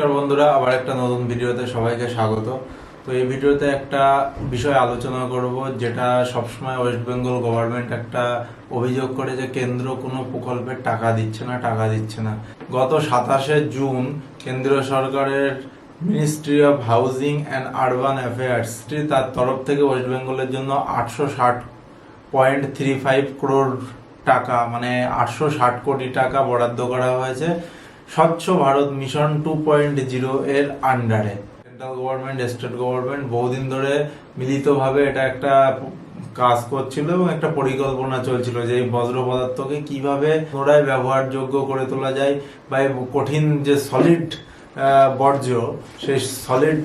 নমস্কার বন্ধুরা, আবার একটা নতুন ভিডিওতে সবাইকে স্বাগত। তো এই ভিডিওতে একটা বিষয় আলোচনা করব, যেটা সবসময় ওয়েস্ট বেঙ্গল গভর্নমেন্ট একটা অভিযোগ করে যে কেন্দ্র কোনো প্রকল্পের টাকা দিচ্ছে না, টাকা দিচ্ছে না। গত সাতাশে জুন কেন্দ্রীয় সরকারের ministry of housing and urban affairs তার তরফ থেকে ওয়েস্ট বেঙ্গলের জন্য আটশো ষাট পয়েন্ট থ্রি ফাইভ করোড় টাকা মানে আটশো ষাট কোটি টাকা বরাদ্দ করা হয়েছে। স্বচ্ছ Bharat mission two point zero এর আন্ডারে সেন্ট্রাল গভর্নমেন্ট স্টেট গভর্নমেন্ট বহুদিন ধরে মিলিতভাবে এটা একটা কাজ করছিল এবং একটা পরিকল্পনা চলছিল যে এই বজ্র পদার্থকে কীভাবে পুনরায় ব্যবহারযোগ্য করে তোলা যায় বা কঠিন যে সলিড বর্জ্য, সেই সলিড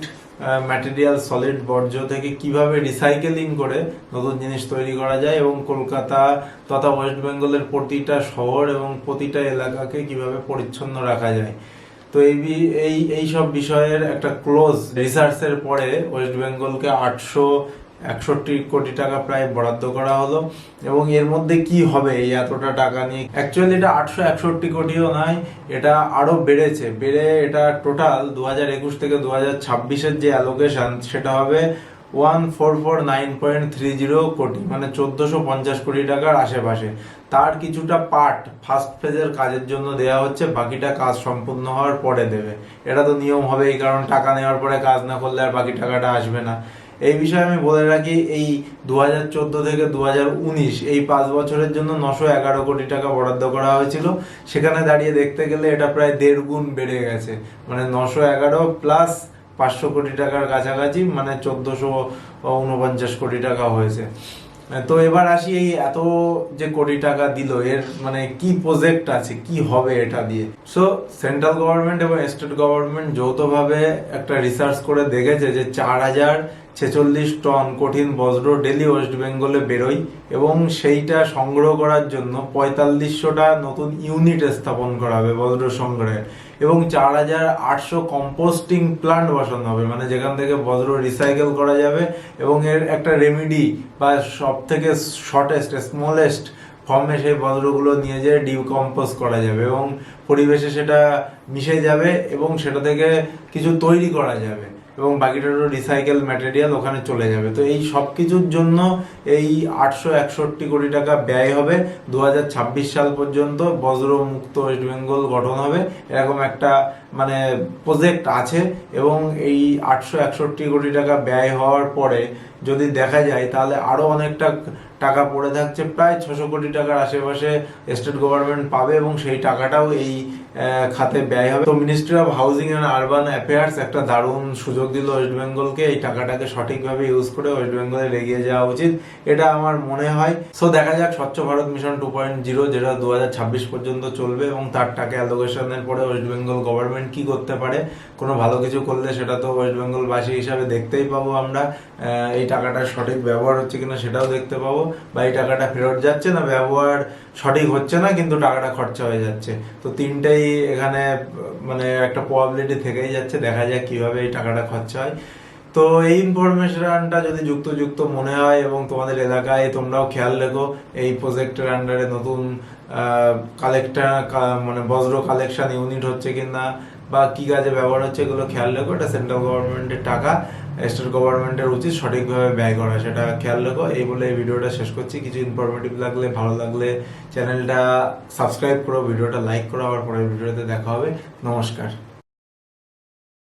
ম্যাটেরিয়াল সলিড বর্জ্য থেকে কীভাবে রিসাইকেলিং করে নতুন জিনিস তৈরি করা যায় এবং কলকাতা তথা ওয়েস্ট বেঙ্গলের প্রতিটা শহর এবং প্রতিটা এলাকাকে কীভাবে পরিচ্ছন্ন রাখা যায়। তো এই এই এই সব বিষয়ের একটা ক্লোজ রিসার্চের পরে ওয়েস্ট বেঙ্গলকে আটশো একষট্টি কোটি টাকা প্রায় বরাদ্দ করা হলো। এবং এর মধ্যে কি হবে? এই এতটা টাকা নিয়ে অ্যাকচুয়ালি এটা আটশো একষট্টি কোটিও নয়, এটা আরও বেড়েছে। বেড়ে এটা টোটাল দু হাজার একুশ থেকে দু হাজার ছাব্বিশের যে অ্যালোকেশন সেটা হবে one four four nine point three zero crore মানে চোদ্দশো পঞ্চাশ কোটি টাকার আশেপাশে। তার কিছুটা পার্ট ফার্স্ট ফেজের কাজের জন্য দেওয়া হচ্ছে, বাকিটা কাজ সম্পূর্ণ হওয়ার পরে দেবে। এটা তো নিয়ম হবে এই কারণ টাকা নেওয়ার পরে কাজ না করলে আর বাকি টাকাটা আসবে না। এই বিষয়ে আমি বলে রাখি, এই দু হাজার চোদ্দ থেকে দু হাজার উনিশ, এই পাঁচ বছরের জন্য নশো এগারো কোটি টাকা বরাদ্দ করা হয়েছিল। সেখানে দাঁড়িয়ে দেখতে গেলে এটা প্রায় দেড় গুণ বেড়ে গেছে। মানে নশো এগারো প্লাস পাঁচশো কোটি টাকার কাছাকাছি মানে চোদ্দশো উনপঞ্চাশ কোটি টাকা হয়েছে। তো এবার আসি এই এত যে কোটি টাকা দিল, এর মানে কি প্রজেক্ট আছে, কি হবে এটা দিয়ে? সো সেন্ট্রাল গভর্নমেন্ট এবং স্টেট গভর্নমেন্ট যৌথভাবে একটা রিসার্চ করে দেখেছে যে চার হাজার ছেচল্লিশ টন কঠিন বজ্র ডেলি ওয়েস্ট বেঙ্গলে বেরোয় এবং সেইটা সংগ্রহ করার জন্য পঁয়তাল্লিশশোটা নতুন ইউনিট স্থাপন করা হবে বজ্র সংগ্রহে। এবং চার হাজার আটশো কম্পোস্টিং প্লান্ট বসানো হবে মানে যেখান থেকে বজ্র রিসাইকেল করা যাবে এবং এর একটা রেমিডি বা সব থেকে শর্টেস্ট স্মলেস্ট ফর্মে সেই বজ্রগুলো নিয়ে যেয়ে ডিকম্পোজ করা যাবে এবং পরিবেশে সেটা মিশে যাবে এবং সেটা থেকে কিছু তৈরি করা যাবে। এবং বাকিটা রিসাইকেল ম্যাটেরিয়াল ওখানে চলে যাবে। তো এই সব কিছুর জন্য এই আটশো একষট্টি কোটি টাকা ব্যয় হবে। দু হাজার ছাব্বিশ সাল পর্যন্ত বজ্রমুক্ত ওয়েস্ট বেঙ্গল গঠন হবে। এরকম একটা মানে প্রজেক্ট আছে এবং এই আটশো একষট্টি কোটি টাকা ব্যয় হওয়ার পরে যদি দেখা যায়, তাহলে আরও অনেকটা টাকা পড়ে থাকছে। প্রায় ছশো কোটি টাকার আশেপাশে স্টেট গভর্নমেন্ট পাবে এবং সেই টাকাটাও এই খাতে ব্যয় হবে। তো ministry of housing and urban affairs একটা দারুণ সুযোগ দিল ওয়েস্ট বেঙ্গলকে এই টাকাটাকে সঠিকভাবে ইউজ করে ওয়েস্ট বেঙ্গলের এগিয়ে যাওয়া উচিত। এটা আমার মনে হয়। সো দেখা যাক, স্বচ্ছ Bharat mission two point zero যেটা দু হাজার ছাব্বিশ পর্যন্ত চলবে এবং তার টাকা অ্যালোকেশনের পরে ওয়েস্ট বেঙ্গল গভর্নমেন্ট কি করতে পারে। কোনো ভালো কিছু করলে সেটা তো ওয়েস্ট বেঙ্গলবাসী হিসাবে দেখতেই পাবো আমরা। এই টাকাটার সঠিক ব্যবহার হচ্ছে কিনা সেটাও দেখতে পাবো। বা এই টাকাটা ফেরত যাচ্ছে না, ব্যবহার সঠিক হচ্ছে না, কিন্তু টাকাটা খরচা হয়ে যাচ্ছে। তো তিনটেই এখানে মানে একটা প্রবাবিলিটি থেকেই যাচ্ছে। দেখা যাক কীভাবে এই টাকাটা খরচা হয়। তো এই ইনফরমেশনটা যদি যুক্ত যুক্ত মনে হয় এবং তোমাদের এলাকায় তোমরাও খেয়াল রেখো, এই প্রজেক্টের আন্ডারে নতুন কালেক্টার মানে বজ্র কালেকশন ইউনিট হচ্ছে কিনা বা কি কাজে ব্যবহার হচ্ছে এগুলো খেয়াল রেখো, এটা সেন্ট্রাল গভর্নমেন্টের টাকা স্টেট গভর্নমেন্টের উচিত সঠিকভাবে ব্যয় করা, সেটা খেয়াল রেখো। এই বলে এই ভিডিওটা শেষ করছি। কিছু ইনফরমেটিভ লাগলে, ভালো লাগলে চ্যানেলটা সাবস্ক্রাইব করো, ভিডিওটা লাইক করো, আবার পরের ভিডিওতে দেখা হবে। নমস্কার।